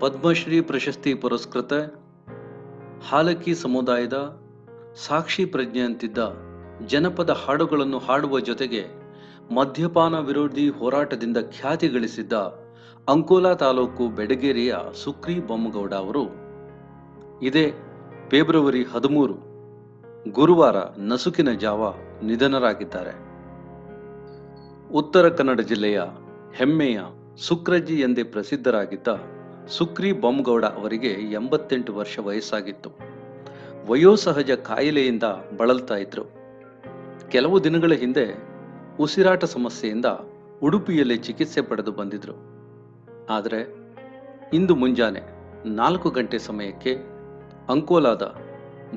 ಪದ್ಮಶ್ರೀ ಪ್ರಶಸ್ತಿ ಪುರಸ್ಕೃತ ಹಾಲಕ್ಕಿ ಸಮುದಾಯದ ಸಾಕ್ಷಿ ಪ್ರಜ್ಞೆ ಅಂತಿದ್ದ ಜನಪದ ಹಾಡುಗಳನ್ನು ಹಾಡುವ ಜೊತೆಗೆ ಮದ್ಯಪಾನ ವಿರೋಧಿ ಹೋರಾಟದಿಂದ ಖ್ಯಾತಿ ಗಳಿಸಿದ್ದ ಅಂಕೋಲಾ ತಾಲೂಕು ಬೆಡಗೇರಿಯ ಸುಕ್ರಿ ಬೊಮ್ಮಗೌಡ ಅವರು. ಇದೇ ಫೆಬ್ರವರಿ ಹದಿಮೂರು, ಗುರುವಾರ ನಸುಕಿನ ಜಾವ ನಿಧನರಾಗಿದ್ದಾರೆ. ಉತ್ತರ ಕನ್ನಡ ಜಿಲ್ಲೆಯ ಹೆಮ್ಮೆಯ ಸುಕ್ರಜ್ಜಿ ಎಂದೇ ಪ್ರಸಿದ್ಧರಾಗಿದ್ದ ಸುಕ್ರಿ ಬೊಮ್ಮಗೌಡ ಅವರಿಗೆ ಎಂಬತ್ತೆಂಟು ವರ್ಷ ವಯಸ್ಸಾಗಿತ್ತು. ವಯೋಸಹಜ ಕಾಯಿಲೆಯಿಂದ ಬಳಲ್ತಾ ಇದ್ರು. ಕೆಲವು ದಿನಗಳ ಹಿಂದೆ ಉಸಿರಾಟ ಸಮಸ್ಯೆಯಿಂದ ಉಡುಪಿಯಲ್ಲಿ ಚಿಕಿತ್ಸೆ ಪಡೆದು ಬಂದಿದ್ರು. ಆದರೆ ಇಂದು ಮುಂಜಾನೆ ನಾಲ್ಕು ಗಂಟೆ ಸಮಯಕ್ಕೆ ಅಂಕೋಲಾದ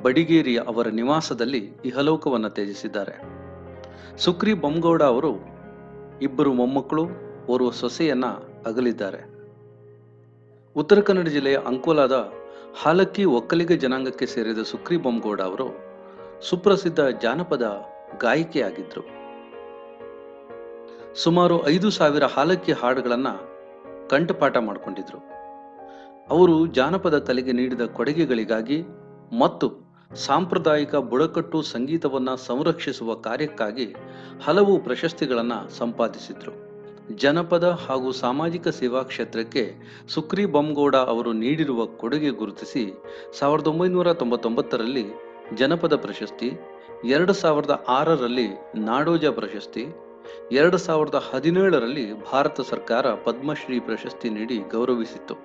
ಬಡಿಗೇರಿಯ ಅವರ ನಿವಾಸದಲ್ಲಿ ಇಹಲೋಕವನ್ನು ತ್ಯಜಿಸಿದ್ದಾರೆ. ಸುಕ್ರಿ ಬೊಮ್ಮಗೌಡ ಅವರು ಇಬ್ಬರು ಮೊಮ್ಮಕ್ಕಳು ಓರ್ವ ಸೊಸೆಯನ್ನ ಅಗಲಿದ್ದಾರೆ. ಉತ್ತರ ಕನ್ನಡ ಜಿಲ್ಲೆಯ ಅಂಕೋಲಾದ ಹಾಲಕ್ಕಿ ಒಕ್ಕಲಿಗ ಜನಾಂಗಕ್ಕೆ ಸೇರಿದ ಸುಕ್ರಿ ಬೊಮ್ಮಗೌಡ ಅವರು ಸುಪ್ರಸಿದ್ಧ ಜಾನಪದ ಗಾಯಕಿಯಾಗಿದ್ದರು ಸುಮಾರು ಐದು ಸಾವಿರ ಹಾಲಕ್ಕಿ ಹಾಡುಗಳನ್ನು ಕಂಠಪಾಠ ಮಾಡಿಕೊಂಡಿದ್ರು. ಅವರು ಜಾನಪದ ಕಲೆಗೆ ನೀಡಿದ ಕೊಡುಗೆಗಳಿಗಾಗಿ ಮತ್ತು ಸಾಂಪ್ರದಾಯಿಕ ಬುಡಕಟ್ಟು ಸಂಗೀತವನ್ನು ಸಂರಕ್ಷಿಸುವ ಕಾರ್ಯಕ್ಕಾಗಿ ಹಲವು ಪ್ರಶಸ್ತಿಗಳನ್ನು ಸಂಪಾದಿಸಿದ್ರು. ಜನಪದ ಹಾಗೂ ಸಾಮಾಜಿಕ ಸೇವಾ ಕ್ಷೇತ್ರಕ್ಕೆ ಸುಕ್ರಿ ಬೊಮ್ಗೌಡ ಅವರು ನೀಡಿರುವ ಕೊಡುಗೆ ಗುರುತಿಸಿ ಸಾವಿರದ ಒಂಬೈನೂರ ತೊಂಬತ್ತೊಂಬತ್ತರಲ್ಲಿ ಜನಪದ ಪ್ರಶಸ್ತಿ, ಎರಡು ಸಾವಿರದ ಆರರಲ್ಲಿ ನಾಡೋಜ ಪ್ರಶಸ್ತಿ, ಎರಡು ಸಾವಿರದ ಹದಿನೇಳರಲ್ಲಿ ಭಾರತ ಸರ್ಕಾರ ಪದ್ಮಶ್ರೀ ಪ್ರಶಸ್ತಿ ನೀಡಿ ಗೌರವಿಸಿತ್ತು.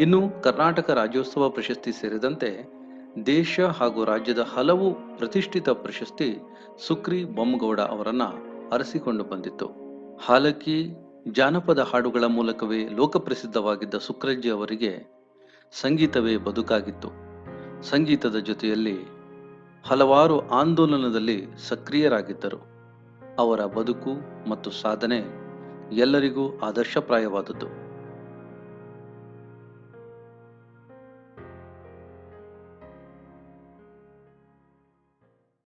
ಇನ್ನು ಕರ್ನಾಟಕ ರಾಜ್ಯೋತ್ಸವ ಪ್ರಶಸ್ತಿ ಸೇರಿದಂತೆ ದೇಶ ಹಾಗೂ ರಾಜ್ಯದ ಹಲವು ಪ್ರತಿಷ್ಠಿತ ಪ್ರಶಸ್ತಿ ಸುಕ್ರಿ ಬೊಮ್ಮಗೌಡ ಅವರನ್ನು ಅರಸಿಕೊಂಡು ಬಂದಿತ್ತು. ಹಾಲಕ್ಕಿ ಜಾನಪದ ಹಾಡುಗಳ ಮೂಲಕವೇ ಲೋಕಪ್ರಸಿದ್ಧವಾಗಿದ್ದ ಸುಕ್ರಜ್ಜಿ ಅವರಿಗೆ ಸಂಗೀತವೇ ಬದುಕಾಗಿತ್ತು. ಸಂಗೀತದ ಜೊತೆಯಲ್ಲಿ ಹಲವಾರು ಆಂದೋಲನದಲ್ಲಿ ಸಕ್ರಿಯರಾಗಿದ್ದರು. ಅವರ ಬದುಕು ಮತ್ತು ಸಾಧನೆ ಎಲ್ಲರಿಗೂ ಆದರ್ಶಪ್ರಾಯವಾದದ್ದು.